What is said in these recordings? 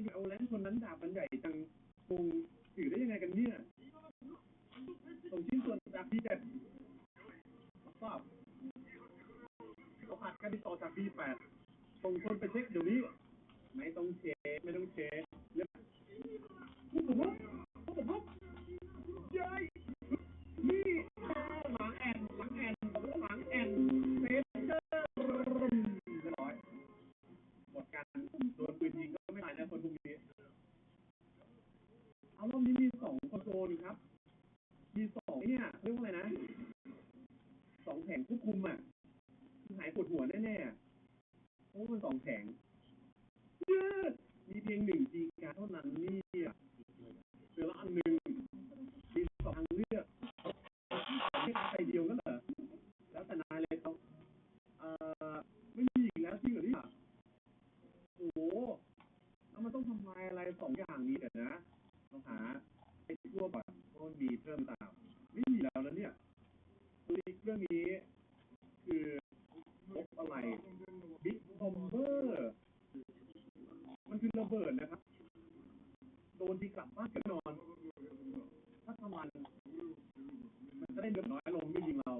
ไอ้เอแลนคนนั้นดาบมันใหญ่จังปูถือได้ยังไงกันเนี่ยส่งชิ้นส่วนจากพีเจ็ดทราบเขาผัดกันติดต่อจากพีแปดส่งคนไปเช็คเดี๋ยวนี้ ไม่ต้องเช็คไม่ต้องเช็คแล้วผมว่า เอารอบนี้มีสองคอนโทรลครับ มีสองเนี่ยเรียกว่าอะไรนะ สองแผงควบคุมอะ หายปวดหัวแน่ๆเพราะมันสองแผงมีเพียงหนึ่งจีการเท่านั้นนี่เสือละอันหนึ่งมีสองทางเลือกไม่ใครเดียวก็เหรอแล้วแต่นายเลยเขาเอ่อไม่มีอีกแล้วจริงเหรอเนี่ยโอ้โหแล้วมันต้องทำลายอะไรสองอย่างนี้เดี๋ยวนะต้องหาไอ้ทั่วก่อนเพราะมันมีเพิ่มตาม ไม่มีแล้วนะเนี่ยตัวนี้เรื่องนี้ คือพบอะไรบิ๊กบอมเบอร์ มันคือระ เบิดนะครับ โดนที่กลับบ้านกันนอนถ้าทำมันมันจะได้เดือดน้อยลงไม่ยิงเรา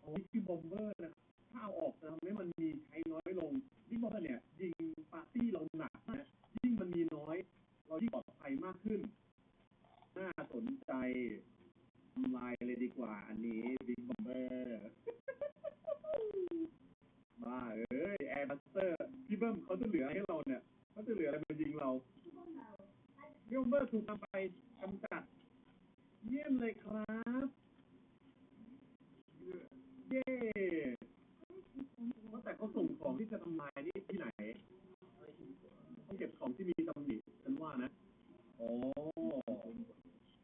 โอ้ยคือบอมเบอร์นะครับถ้าเอาออกจะทำให้มันมีใช้น้อยลงยิ่บอมเบอร์เนี่ย ยิงปาร์ตี้เราหนักนะยิ่งมันมีน้อย เรายิ่งปลอดภัยมากขึ้น น่าสนใจทำลายเลยดีกว่า อันนี้บิ๊กบอมเบอร์บ้าเอ้ยแอร์บัสเตอร์ พี่เบิ้มเขาจะเหลือให้เราเนี่ย เขาจะเหลืออะไรมายิงเราบิ๊กบอมเบอร์ถูกนำไปกำจัด เยี่ยมเลยครับ เย้ว่าแต่เขาส่งของที่จะทำลายนี่ที่ไหนต้องเก็บของที่มีตำหนิฉันว่านะอ๋อ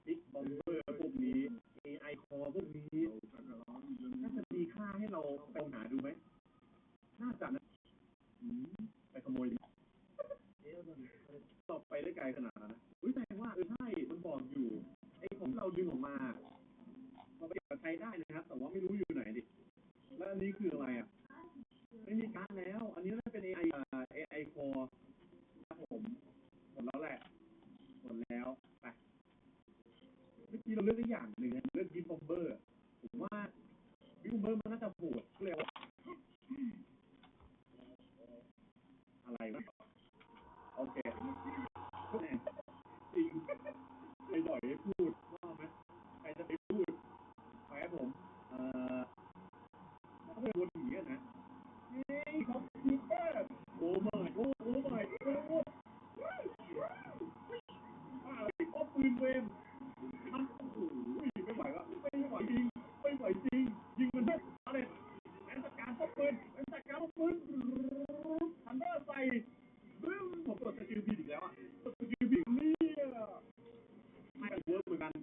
บิ๊กบอมเบอร์พวกนี้ AI คอพวกนี้น่าจะมีค่าให้เราไปหาดูไหมน่าจะนะไปขโมย ตอบไปได้ไกลขนาดนั้นอุ้ยแต่ว่าเออใช่มันบอกอยู่ ไอ้ของเราดึงออกมาเราไปใช้ได้นะครับ แต่ว่าไม่รู้อยู่ไหนดิ แล้วอันนี้คืออะไรอะ ไม่มีการแล้ว อันนี้น่าจะเป็น AI AI Core ครับผมหมดแล้วแหละ หมดแล้วไปเมื่อกี้เราเลือกได้อย่างหนึ่งเลือกบิ๊กบอมเบอร์ผมว่าบิ๊กบอมเบอร์มันน่าจะปวดเร็วอะไรวะ โอเคจริงไอ้ดอยพูดว่าไหมใครจะไปพูดแพ้ผม เอ่อถ้าเป็นคนหนีนะ